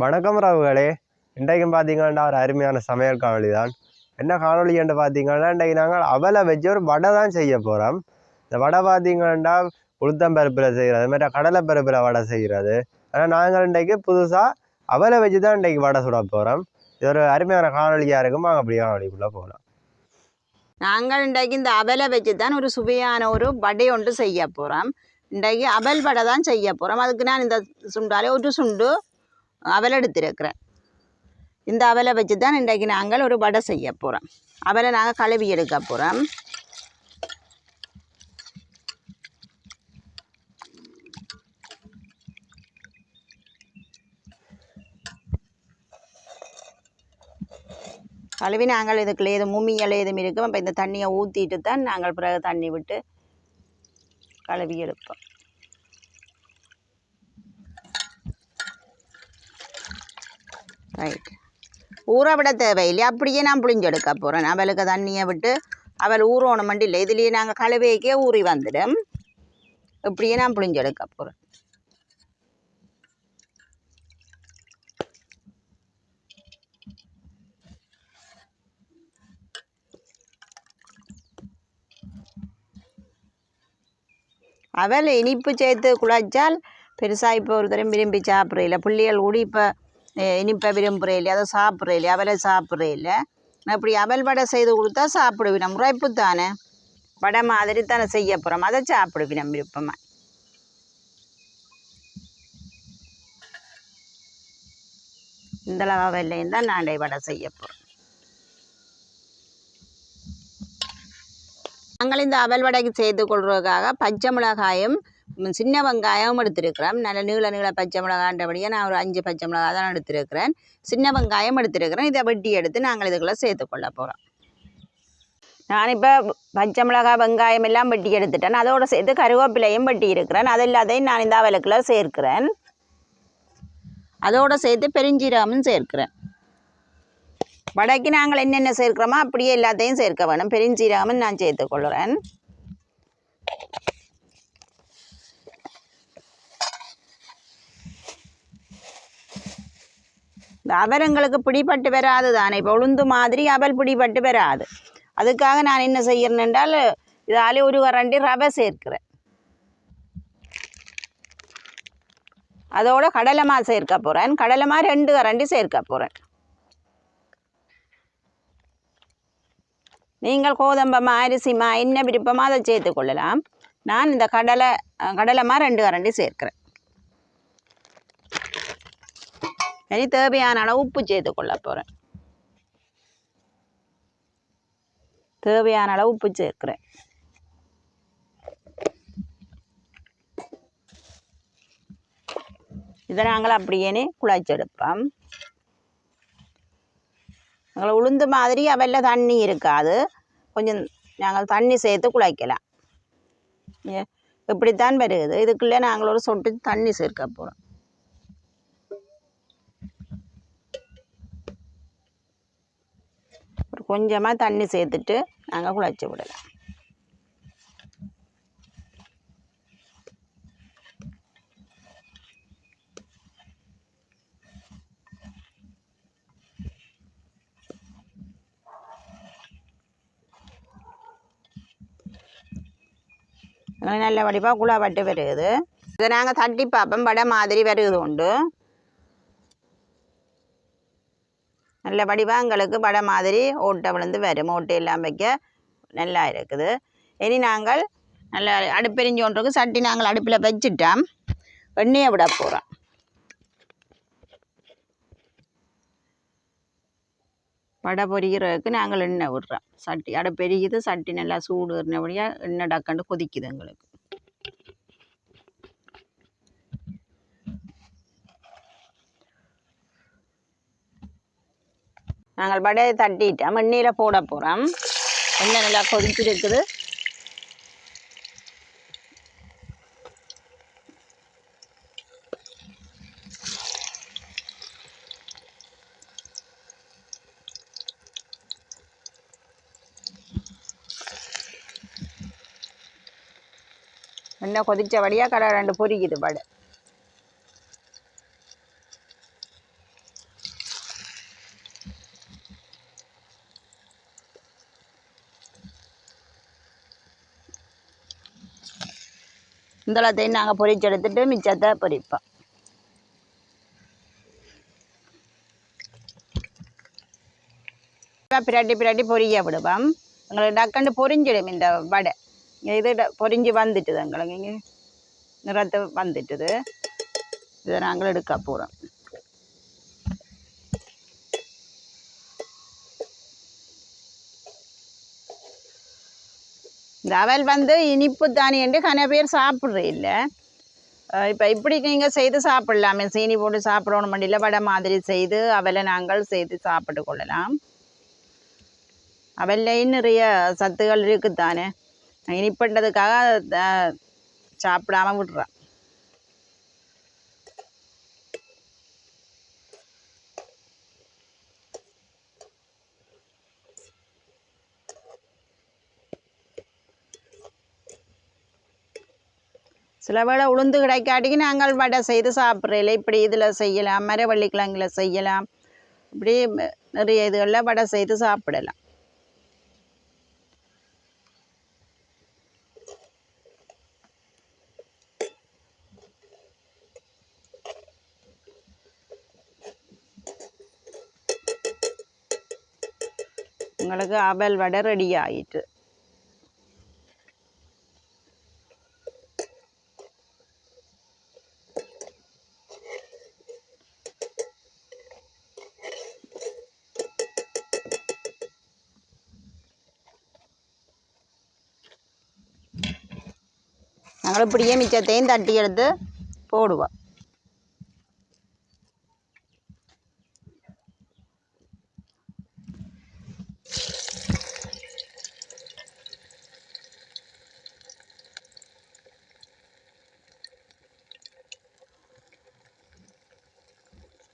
வணக்கம் ராவுகளே. இன்றைக்கும் பார்த்தீங்கன்னா ஒரு அருமையான சமையல் காணொலி தான் என்ன காணொலி என்று பார்த்தீங்கன்னா இன்றைக்கு நாங்கள் அவலை வச்சு ஒரு வடை தான் செய்ய போகிறோம் இந்த வடை பார்த்தீங்கன்னா உளுத்தம்பருப்பில் செய்கிறது அது மாதிரி கடலை பருப்பில் வடை செய்கிறது ஆனால் நாங்கள் இன்றைக்கு புதுசாக அவலை வச்சு தான் இன்றைக்கு வடை சுட போகிறோம் இது ஒரு அருமையான காணொலியாக இருக்கும். நாங்கள் அப்படியே காணொலிக்குள்ளே போகலாம் நாங்கள் இன்றைக்கு இந்த அவலை வச்சு தான் ஒரு சுவையான ஒரு வடை ஒன்று செய்ய போகிறோம் இன்றைக்கு அவல் வடை தான் செய்ய போகிறோம் அதுக்கு நான் இந்த சுண்டாலே ஒரு சுண்டு அவலை எடுத்திருக்கிறேன் இந்த அவலை வச்சு தான் இன்றைக்கு நாங்கள் ஒரு வடை செய்ய போகிறோம் அவலை நாங்கள் கழுவி எடுக்க போகிறோம் கழுவி நாங்கள் இதுக்குள்ள ஏதும் மும்மியல் எதுவும் இருக்கும். அப்போ இந்த தண்ணியை ஊற்றிட்டு தான் நாங்கள் பிறகு தண்ணி விட்டு கழுவி எடுப்போம். ரைட் ஊற விட தேவையில்லை. அப்படியே நான் புளிஞ்செடுக்க போகிறேன் அவளுக்கு தண்ணியை விட்டு அவள் ஊறணும் இல்லை இதுலேயே நாங்கள் கழுவைக்கே ஊறி வந்துடும். இப்படியே நான் புளிஞ்செடுக்க போகிறேன் அவள் இனிப்பு சேர்த்து குழைச்சால் பெருசாக இப்போ ஒரு தரம் விரும்பி சாப்பிட்றதில்ல. பிள்ளைகள் கூட இப்போ இனிப்பை விரும்புகிறதில்ல அதை சாப்பிட்றதில்ல அவலை சாப்பிட்றதில்ல அப்படி அவல் வடை செய்து கொடுத்தா சாப்பிடுவினம் உரைப்பு தானே வடை மாதிரி தானே செய்ய போகிறோம் அதை சாப்பிடுவினம் விருப்பமாக இந்த அவல்லையும் தான் நாண்டை வடை செய்ய போகிறோம் நாங்கள் இந்த அவல் வடைக்கு செய்து கொள்வதற்காக பச்சை மிளகாயும் சின்ன வெங்காயம் எடுத்திருக்கிறோம் நல்ல நீள நீள பச்சை மிளகாண்டபடியாக நான் ஒரு அஞ்சு பச்சை மிளகாய் தான் எடுத்திருக்கிறேன். சின்ன வெங்காயம் எடுத்திருக்கிறேன். இதை வெட்டி எடுத்து நாங்கள் இதுக்குள்ளே சேர்த்துக்கொள்ள போகிறோம் நான் இப்போ பச்சை மிளகாய் வெங்காயம் எல்லாம் வெட்டி எடுத்துட்டேன். அதோடு சேர்த்து கருவேப்பிலையும் வெட்டி இருக்கிறேன். அது எல்லாத்தையும் நான் இந்த அவலுக்குள்ள சேர்க்கிறேன். அதோடு சேர்த்து பெருஞ்சீரகமும் சேர்க்கிறேன். வடைக்கு நாங்கள் என்னென்ன சேர்க்கிறோமோ அப்படியே எல்லாத்தையும் சேர்க்க வேணும். பெருஞ்சீரகமும் நான் சேர்த்துக்கொள்கிறேன் இந்த எங்களுக்கு பிடிபட்டு வராது தானே. இப்போ உளுந்து மாதிரி அவல் பிடிபட்டு வராது. அதுக்காக நான் என்ன செய்யறேன் என்றால் இதாலே ஒரு கரண்டி ரவை சேர்க்கிறேன். அதோட கடலைமா சேர்க்க போகிறேன் கடலைமா ரெண்டு கரண்டி சேர்க்க போகிறேன் நீங்கள் கோதம்பமா அரிசிமா என்ன விருப்பமாக அதை சேர்த்து கொள்ளலாம். நான் இந்த கடலை கடலைமா ரெண்டு கரண்டி சேர்க்கிறேன். இனி தேவையான அளவு உப்பு சேர்த்து கொள்ள போகிறேன் தேவையான அளவு உப்பு சேர்க்கிறேன். இதை நாங்கள் அப்படியே குழச்செடுப்போம் நாங்கள் உளுந்து மாதிரி அவல்ல தண்ணி இருக்காது. கொஞ்சம் நாங்கள் தண்ணி சேர்த்து குழைக்கலாம் இப்படித்தான் வருது. இதுக்குள்ளே நாங்கள் ஒரு சொட்டு தண்ணி சேர்க்க போகிறோம் ஒரு கொஞ்சமாக தண்ணி சேர்த்துட்டு நாங்கள் குழச்சி விடலாம். நல்ல வடிப்பாக குழா பட்டு வருகுது இதை நாங்கள் தட்டி பார்ப்போம். வடை மாதிரி வருகுது உண்டு. நல்ல வடிவாக எங்களுக்கு வடை மாதிரி ஓட்டை விழுந்து வரும். ஓட்டை எல்லாம் வைக்க நல்லா இருக்குது. இனி நாங்கள் நல்ல அடுப்பெரிஞ்சோன்றுக்கு சட்டி நாங்கள் அடுப்பில் வச்சுட்டோம். எண்ணெயை விட போகிறோம் வடை பொரிகிறதுக்கு நாங்கள் எண்ணெய் விடுறோம். சட்டி அடை பெருகிது சட்டி நல்லா சூடு இருந்தபடியாக எண்ணெய் டக்கண்டு கொதிக்குது எங்களுக்கு. நாங்கள் வடையை தட்டிட்டோம் எண்ணெயில் போட போகிறோம் எண்ணெய் நல்லா கொதிச்சிருக்குது எண்ணெய் கொதிச்சபடியாக கடை ரெண்டு பொரிக்குது வடை இந்த எல்லாத்தையும் நாங்கள் பொரிச்சு எடுத்துட்டு மிச்சத்தை பொரிப்போம் பிரட்டி பிரட்டி பொரிய விடுவோம் எங்களுக்கு டக்குன்னு பொரிஞ்சிடும் இந்த வடை இது ட- பொரிஞ்சு வந்துட்டுது எங்களுக்கு இங்கே நிறத்து வந்துட்டுது இதை நாங்கள் எடுக்க போகிறோம் தவல் வந்து இனிப்பு தானே கன பேர் சாப்பிட்ற இல்லை. இப்போ இப்படி நீங்கள் செய்து சாப்பிடலாமே. சீனி போட்டு சாப்பிடணும் மண்டியில் வடை மாதிரி செய்து அவலை நாங்கள் செய்து சாப்பிட்டு கொள்ளலாம். அவல்லையும் நிறைய சத்துகள் இருக்குது தானே இனிப்புன்றதுக்காக சாப்பிடாமல் விடுறான் சில வேளை உளுந்து கிடைக்காட்டிக்கு நாங்கள் வடை செய்து சாப்பிட்றதில்ல இப்படி இதில் செய்யலாம் மரவள்ளிக்கிழங்குல செய்யலாம். இப்படி நிறைய இதுகளில் வடை செய்து சாப்பிடலாம். உங்களுக்கு அவல் வடை ரெடி ஆயிட்டு. நாங்கள் இப்படியே மிச்சத்தையும் தட்டி எடுத்து போடுவோம்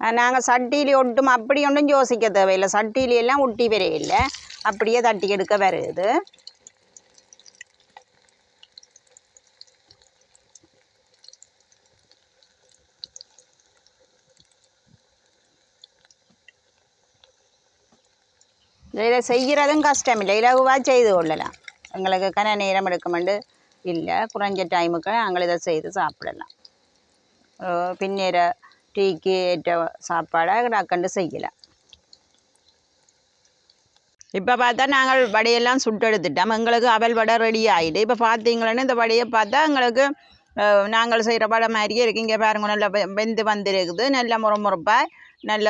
நாங்கள் சட்டியில் ஒட்டும் அப்படி ஒன்றும் யோசிக்க தேவையில்லை சட்டியில எல்லாம் ஒட்டி வரையில்லை அப்படியே தட்டி எடுக்க வருது இதில் செய்கிறதும் கஷ்டம் இல்லை. இலகுவாக செய்து கொள்ளலாம். எங்களுக்கு கன நேரம் எடுக்குமெண்டு இல்லை. குறைஞ்ச டைமுக்கு நாங்கள் இதை செய்து சாப்பிடலாம். பின்னேற டீக்கு ஏற்ற சாப்பாடை டக்கண்டு செய்யலாம். இப்போ பார்த்தா நாங்கள் வடையெல்லாம் சுட்டெடுத்துட்டோம். எங்களுக்கு அவல் வடை ரெடி ஆகிடு இப்போ பார்த்தீங்களன்னு இந்த வடையை பார்த்தா எங்களுக்கு நாங்கள் செய்கிற வடை மாதிரியே இருக்குது இங்கே பாருங்க நல்லா வெந்து வந்திருக்குது. நல்ல முறுமுறுப்பாக நல்ல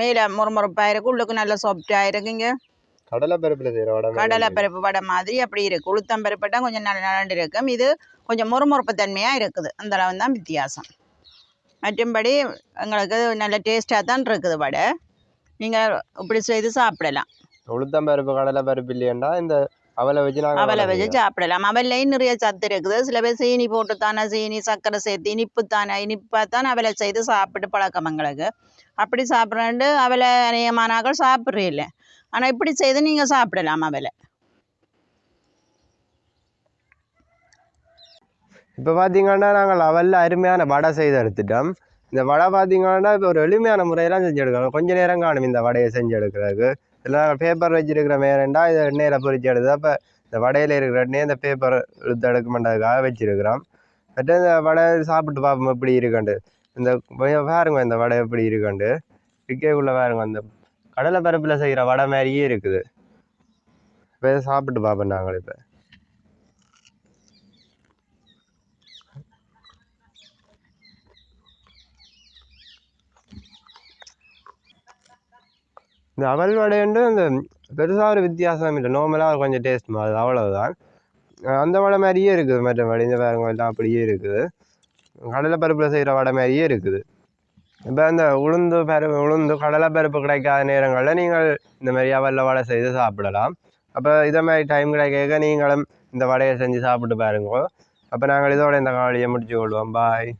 மேலே முறுமுறுப்பாக இருக்கு உள்ளுக்கு நல்ல சாஃப்டாக இருக்குங்க கடலை பருப்பில் செய்கிற வடை கடலை பருப்பு வடை மாதிரி அப்படி இருக்கு. உளுத்தம் பருப்புட்டா கொஞ்சம் நல்ல நலண்டு இருக்கும். இது கொஞ்சம் முறுமுறுப்பு தன்மையாக இருக்குது. அந்த அளவு தான் வித்தியாசம். மற்றும்படி எங்களுக்கு நல்ல டேஸ்ட்டாக தான் இருக்குது வடை. நீங்கள் இப்படி செய்து சாப்பிடலாம். உளுத்தம் பருப்பு கடலை பருப்பு இல்லையண்டா இந்த அவலை வச்சு அவலை வச்சு சாப்பிடலாம். அவல்லையும் நிறைய சத்து இருக்குது. சில பேர் சீனி போட்டு தானே சீனி சர்க்கரை சேர்த்து இனிப்பு தானே இனிப்பாக தான் அவலை செய்து சாப்பிட்டு பழக்கம் எங்களுக்கு. அப்படி சாப்பிட்றாண்டு அவலை அநேகமானாக்கள் சாப்பிட்றீல்ல ஆனால் இப்படி செய்து நீங்கள் சாப்பிடலாம் அவலை இப்போ பார்த்தீங்கன்னா நாங்கள் அவல்ல அருமையான வடை செய்து எடுத்துட்டோம். இந்த வடை பார்த்தீங்கன்னா இப்போ ஒரு எளிமையான முறையெல்லாம் செஞ்சு எடுக்கணும் கொஞ்ச நேரம் காணும் இந்த வடையை செஞ்சு எடுக்கிறதுக்கு. இல்லை பேப்பர் வச்சுருக்கிற மேரண்டா இதை எண்ணெயில் பொறிச்சு எடுத்து அப்போ இந்த வடையில் இருக்கிற எண்ணெயை இந்த பேப்பர் இழுத்து எடுக்கமாட்டதுக்காக வச்சுருக்கிறோம் மற்ற இந்த வடை சாப்பிட்டு பார்ப்போம் எப்படி இருக்குண்டு இந்த பாருங்க இந்த வடை எப்படி இருக்காண்டு விற்கக்குள்ளே பாருங்க அந்த கடலை பருப்பில் செய்கிற வடை மாதிரியே இருக்குது. இப்போ சாப்பிட்டு பார்ப்போம் நாங்கள் இப்போ. இந்த அவல் வடைண்டு அந்த பெருசாக ஒரு வித்தியாசம் இல்லை. நார்மலாக கொஞ்சம் டேஸ்ட் மாதிரி அவ்வளவுதான். அந்த வடை மாதிரியே இருக்குது. மற்ற வடை இந்த வேறு எல்லாம் அப்படியே இருக்குது. கடலை பருப்பில் செய்கிற வடை மாதிரியே இருக்குது. இப்போ அந்த உளுந்து பருப்பு உளுந்து கடலை பருப்பு கிடைக்காத நேரங்களில் நீங்கள் இந்த மாதிரி அவலில் வடை செய்து சாப்பிடலாம். அப்போ இதை மாதிரி டைம் கிடைக்க நீங்களும் இந்த வடையை செஞ்சு சாப்பிட்டு பாருங்க. அப்போ நாங்கள் இதோட இந்த காலையை முடிச்சு கொள்வோம். பாய்